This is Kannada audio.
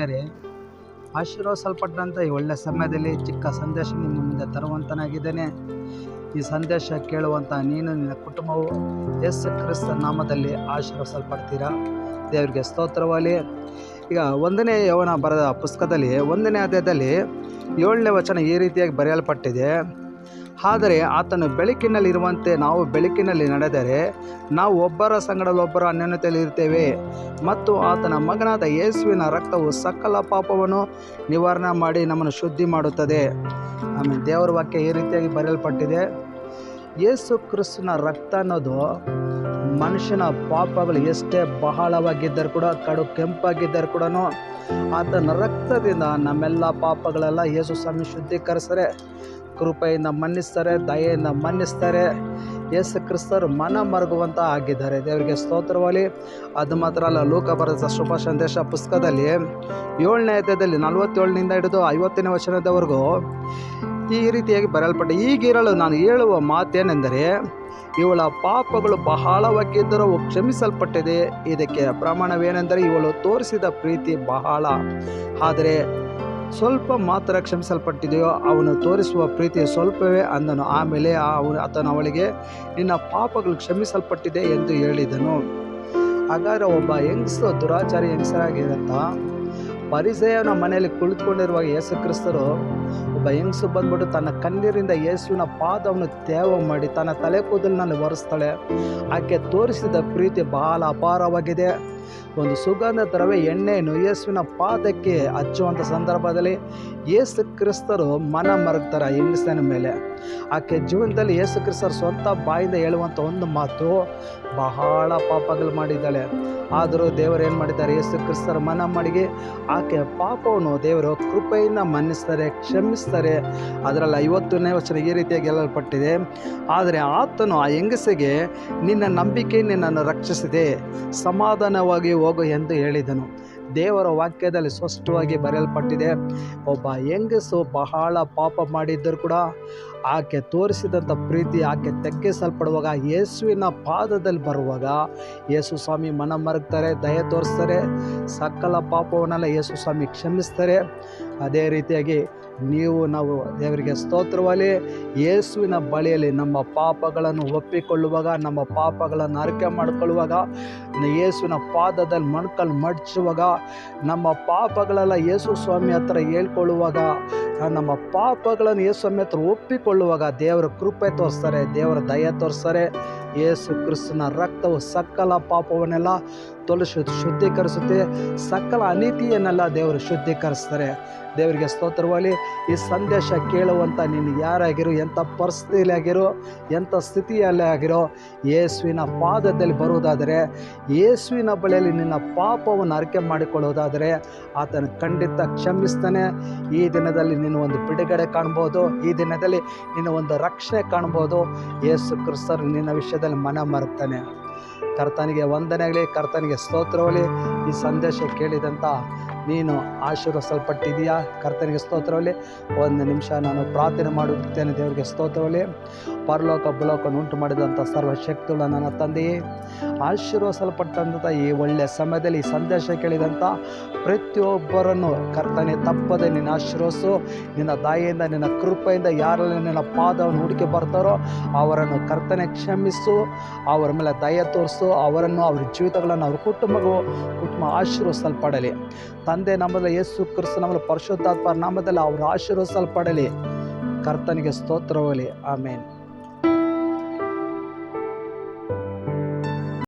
ಪ್ರಿಯರೇ ಆಶೀರ್ವಸಲ್ಪಟ್ಟಂಥ ಈ ಒಳ್ಳೆಯ ಸಮಯದಲ್ಲಿ ಚಿಕ್ಕ ಸಂದೇಶ ನಿಮ್ಮ ಮುಂದೆ ತರುವಂತನಾಗಿದ್ದೇನೆ. ಈ ಸಂದೇಶ ಕೇಳುವಂಥ ನೀನು ನಿನ್ನ ಕುಟುಂಬವು ಯೇಸು ಕ್ರಿಸ್ತ ನಾಮದಲ್ಲಿ ಆಶೀರ್ವದಿಸಲ್ಪಡ್ತೀರಾ? ದೇವರಿಗೆ ಸ್ತೋತ್ರವಾಗಲಿ. ಈಗ ಒಂದನೇ ಯವನ ಬರೆದ ಪುಸ್ತಕದಲ್ಲಿ, ಒಂದನೇ ಅಧ್ಯಾಯದಲ್ಲಿ ಏಳನೇ ವಚನ ಈ ರೀತಿಯಾಗಿ ಬರೆಯಲ್ಪಟ್ಟಿದೆ. ಆದರೆ ಆತನು ಬೆಳಕಿನಲ್ಲಿರುವಂತೆ ನಾವು ಬೆಳಕಿನಲ್ಲಿ ನಡೆದರೆ ನಾವು ಒಬ್ಬರ ಸಂಗಡಲೊಬ್ಬರ ಅನ್ಯೋನ್ಯತೆಯಲ್ಲಿ ಇರ್ತೇವೆ ಮತ್ತು ಆತನ ಮಗನಾದ ಯೇಸುವಿನ ರಕ್ತವು ಸಕಲ ಪಾಪವನ್ನು ನಿವಾರಣೆ ಮಾಡಿ ನಮ್ಮನ್ನು ಶುದ್ಧಿ ಮಾಡುತ್ತದೆ. ಆಮೇಲೆ ದೇವರ ವಾಕ್ಯ ಈ ರೀತಿಯಾಗಿ ಬರೆಯಲ್ಪಟ್ಟಿದೆ. ಯೇಸು ಕ್ರಿಸ್ತನ ರಕ್ತ ಅನ್ನೋದು ಮನುಷ್ಯನ ಪಾಪಗಳು ಎಷ್ಟೇ ಬಹಳವಾಗಿದ್ದರೂ ಕೂಡ, ಕಡು ಕೆಂಪಾಗಿದ್ದರೂ ಕೂಡ ಆತನ ರಕ್ತದಿಂದ ನಮ್ಮೆಲ್ಲ ಪಾಪಗಳೆಲ್ಲ ಯೇಸು ಸ್ವಾಮಿ ಶುದ್ಧೀಕರಿಸ್ತಾರೆ ಕೃಪೆಯಿಂದ ಮನ್ನಿಸ್ತಾರೆ, ದಯೆಯಿಂದ ಮನ್ನಿಸ್ತಾರೆ. ಯೇಸು ಕ್ರಿಸ್ತರು ಮನ ಮರುಗುವಂಥ ಆಗಿದ್ದಾರೆ. ದೇವರಿಗೆ ಸ್ತೋತ್ರವಾಗಿ ಅದು ಮಾತ್ರ ಅಲ್ಲ, ಲೋಕ ಬರೆದ ಶುಭ ಸಂದೇಶ ಪುಸ್ತಕದಲ್ಲಿ ಏಳನೇ ಅಧ್ಯಾಯದಲ್ಲಿ ನಲವತ್ತೇಳನಿಂದ ಹಿಡಿದು ಐವತ್ತನೇ ವಚನದವರೆಗೂ ಈ ರೀತಿಯಾಗಿ ಬರೆಯಲ್ಪಟ್ಟ ಈಗಿರಲು ನಾನು ಹೇಳುವ ಮಾತೇನೆಂದರೆ, ಇವಳ ಪಾಪಗಳು ಬಹಳವಾಗಿದ್ದರೂ ಕ್ಷಮಿಸಲ್ಪಟ್ಟಿದೆ. ಇದಕ್ಕೆ ಪ್ರಮಾಣವೇನೆಂದರೆ, ಇವಳು ತೋರಿಸಿದ ಪ್ರೀತಿ ಬಹಳ. ಆದರೆ ಸ್ವಲ್ಪ ಮಾತ್ರ ಕ್ಷಮಿಸಲ್ಪಟ್ಟಿದೆಯೋ ಅವನು ತೋರಿಸುವ ಪ್ರೀತಿ ಸ್ವಲ್ಪವೇ ಅಂದನು. ಆಮೇಲೆ ಅವನು ಆತನು ಅವಳಿಗೆ, ನಿನ್ನ ಪಾಪಗಳು ಕ್ಷಮಿಸಲ್ಪಟ್ಟಿದೆ ಎಂದು ಹೇಳಿದನು. ಹಾಗಾದರೆ ಒಬ್ಬ ಹೆಂಗಸು ದುರಾಚಾರಿ ಹೆಂಗಸರಾಗಿರಂತ ಪರಿಸೆಯನ ಮನೆಯಲ್ಲಿ ಕುಳಿತುಕೊಂಡಿರುವ ಯೇಸು ಕ್ರಿಸ್ತರು, ಒಬ್ಬ ಹೆಂಗಸು ಬಂದ್ಬಿಟ್ಟು ತನ್ನ ಕಣ್ಣೀರಿಂದ ಯೇಸುವಿನ ಪಾದವನ್ನು ತ್ಯಾವ ಮಾಡಿ ತನ್ನ ತಲೆ ಕೂದಲಿನಲ್ಲಿ ಒರೆಸ್ತಾಳೆ. ಆಕೆ ತೋರಿಸಿದ ಪ್ರೀತಿ ಬಹಳ ಅಪಾರವಾಗಿದೆ. ಒಂದು ಸುಗಂಧ ದ್ರವ್ಯ ಎಣ್ಣೆಯನ್ನು ಯೇಸುವಿನ ಪಾದಕ್ಕೆ ಹಚ್ಚುವಂಥ ಸಂದರ್ಭದಲ್ಲಿ ಯೇಸು ಕ್ರಿಸ್ತರು ಮನ ಮರಗ್ತಾರೆ ಹೆಂಗಸನ ಮೇಲೆ. ಆಕೆ ಜೀವನದಲ್ಲಿ ಯೇಸು ಕ್ರಿಸ್ತರು ಸ್ವಂತ ಬಾಯಿಂದ ಹೇಳುವಂಥ ಒಂದು ಮಾತು ಬಹಳ ಪಾಪಗಳು ಮಾಡಿದ್ದಾಳೆ. ಆದರೂ ದೇವರು ಏನು ಮಾಡಿದ್ದಾರೆ? ಯೇಸು ಕ್ರಿಸ್ತರ ಮನ ಮಾಡಿಗೆ ಆಕೆ ಪಾಪವನ್ನು ದೇವರು ಕೃಪೆಯಿಂದ ಮನ್ನಿಸ್ತಾರೆ, ಕ್ಷಮಿಸ್ತಾರೆ. ಅದರಲ್ಲಿ ಐವತ್ತನೇ ವಚನ ಈ ರೀತಿಯಾಗಿ ಗೆಲ್ಲಲ್ಪಟ್ಟಿದೆ ಆದರೆ ಆತನು ಆ ಹೆಂಗಸಿಗೆ ನಿನ್ನ ನಂಬಿಕೆ ನಿನ್ನನ್ನು ರಕ್ಷಿಸಿದೆ. ಸಮಾಧಾನವಾಗಿ ಹೋಗು ಎಂದು ಹೇಳಿದನು. ದೇವರ ವಾಕ್ಯದಲ್ಲಿ ಸ್ಪಷ್ಟವಾಗಿ ಬರೆಯಲ್ಪಟ್ಟಿದೆ, ಒಬ್ಬ ಹೆಂಗಸು ಬಹಳ ಪಾಪ ಮಾಡಿದ್ದರೂ ಕೂಡ ಆಕೆ ತೋರಿಸಿದಂಥ ಪ್ರೀತಿ ಆಕೆ ತೆಕ್ಕಿಸಲ್ಪಡುವಾಗ, ಯೇಸುವಿನ ಪಾದದಲ್ಲಿ ಬರುವಾಗ ಯೇಸು ಸ್ವಾಮಿ ಮನ ಮರಗ್ತಾರೆ, ದಯೆ ತೋರಿಸ್ತಾರೆ, ಸಕಲ ಪಾಪವನ್ನೆಲ್ಲ ಯೇಸು ಸ್ವಾಮಿ ಕ್ಷಮಿಸ್ತಾರೆ. ಅದೇ ರೀತಿಯಾಗಿ ನೀವು ನಾವು ದೇವರಿಗೆ ಸ್ತೋತ್ರವಲ್ಲಿ ಯೇಸುವಿನ ಬಳಿಯಲ್ಲಿ ನಮ್ಮ ಪಾಪಗಳನ್ನು ಒಪ್ಪಿಕೊಳ್ಳುವಾಗ, ನಮ್ಮ ಪಾಪಗಳನ್ನು ಅರಿಕೆ ಮಾಡಿಕೊಳ್ಳುವಾಗ, ಯೇಸುವಿನ ಪಾದದಲ್ಲಿ ಮಣ್ಕಲ್ಲಿ ಮಡಚುವಾಗ, ನಮ್ಮ ಪಾಪಗಳೆಲ್ಲ ಯೇಸು ಸ್ವಾಮಿ ಹತ್ರ ಹೇಳ್ಕೊಳ್ಳುವಾಗ, ನಮ್ಮ ಪಾಪಗಳನ್ನು ಯೇಸು ಸ್ವಾಮಿ ಹತ್ರ ಒಪ್ಪಿಕೊಳ್ಳುವಾಗ ದೇವರ ಕೃಪೆ ತೋರಿಸ್ತಾರೆ, ದೇವರ ದಯ ತೋರಿಸ್ತಾರೆ. ಯೇಸು ಕ್ರಿಸ್ತನ ರಕ್ತವು ಸಕಲ ಪಾಪವನ್ನೆಲ್ಲ ತೊಲಸು ಶುದ್ಧೀಕರಿಸುತ್ತೆ. ಸಕಲ ಅನೀತಿಯನ್ನೆಲ್ಲ ದೇವರು ಶುದ್ಧೀಕರಿಸ್ತಾರೆ. ದೇವರಿಗೆ ಸ್ತೋತ್ರವಾಗಿ ಈ ಸಂದೇಶ ಕೇಳುವಂಥ ನೀನು ಯಾರಾಗಿರೋ, ಎಂಥ ಪರಿಸ್ಥಿತಿಯಲ್ಲಿ ಆಗಿರೋ, ಎಂಥ ಸ್ಥಿತಿಯಲ್ಲೇ ಆಗಿರೋ ಯೇಸುವಿನ ಪಾದದಲ್ಲಿ ಬರುವುದಾದರೆ, ಯೇಸುವಿನ ಬಳಿಯಲ್ಲಿ ನಿನ್ನ ಪಾಪವನ್ನು ಅರಿಕೆ ಮಾಡಿಕೊಳ್ಳೋದಾದರೆ ಆತನ ಖಂಡಿತ ಕ್ಷಮಿಸ್ತಾನೆ. ಈ ದಿನದಲ್ಲಿ ನೀನು ಒಂದು ಬಿಡುಗಡೆ ಕಾಣ್ಬೋದು ಈ ದಿನದಲ್ಲಿ ನಿನ್ನ ಒಂದು ರಕ್ಷಣೆ ಕಾಣ್ಬೋದು ಯೇಸು ಕ್ರಿಸ್ತರು ನಿನ್ನ ವಿಷಯದಲ್ಲಿ ಮನ ಮರುತ್ತಾನೆ ಕರ್ತನಿಗೆ ವಂದನೆಗಳೇ ಕರ್ತನಿಗೆ ಸ್ತೋತ್ರವಲಿ ಈ ಸಂದೇಶ ಕೇಳಿದಂಥ ನೀನು ಆಶೀರ್ವಸಲ್ಪಟ್ಟಿದೆಯಾ ಕರ್ತನಿಗೆ ಸ್ತೋತ್ರವಲ್ಲಿ ಒಂದು ನಿಮಿಷ ನಾನು ಪ್ರಾರ್ಥನೆ ಮಾಡುತ್ತೇನೆ ದೇವರಿಗೆ ಸ್ತೋತ್ರವಲ್ಲಿ ಪರಲೋಕ ಬುಲೋಕವನ್ನು ಉಂಟು ಮಾಡಿದಂಥ ಸರ್ವಶಕ್ತಿಗಳು ನನ್ನ ತಂದೆಯೇ ಆಶೀರ್ವಸಲ್ಪಟ್ಟಂಥ ಈ ಒಳ್ಳೆಯ ಸಮಯದಲ್ಲಿ ಸಂದೇಶ ಕೇಳಿದಂಥ ಪ್ರತಿಯೊಬ್ಬರನ್ನು ಕರ್ತನೆ, ತಪ್ಪದೆ ನಿನ್ನ ಆಶೀರ್ವಸು ನಿನ್ನ ದಾಯಿಯಿಂದ, ನಿನ್ನ ಕೃಪೆಯಿಂದ ಯಾರಲ್ಲಿ ನಿನ್ನ ಪಾದವನ್ನು ಹುಡುಕಿ ಬರ್ತಾರೋ ಅವರನ್ನು ಕರ್ತನೆ ಕ್ಷಮಿಸು. ಅವರ ಮೇಲೆ ದಯ ತೋರಿಸು. ಅವರನ್ನು, ಅವ್ರ ಜೀವಿತಗಳನ್ನು ಅವ್ರ ಕುಟುಂಬಗೂ ಕುಟುಂಬ ಆಶೀರ್ವಸಲ್ಪಡಲಿ ತಂದೆ ನಮ್ಮಲ್ಲಿ ಯೇಸು ಕ್ರಿಸ್ತ ನಮ್ಮಲ್ಲಿ ಪರಿಶುದ್ಧಾತ್ಮ ನಾಮದಲ್ಲಿ ಅವರು ಆಶೀರ್ವಸಲ್ಪಡಲಿ ಕರ್ತನಿಗೆ ಸ್ತೋತ್ರವಾಗಲಿ. ಆಮೇನ್.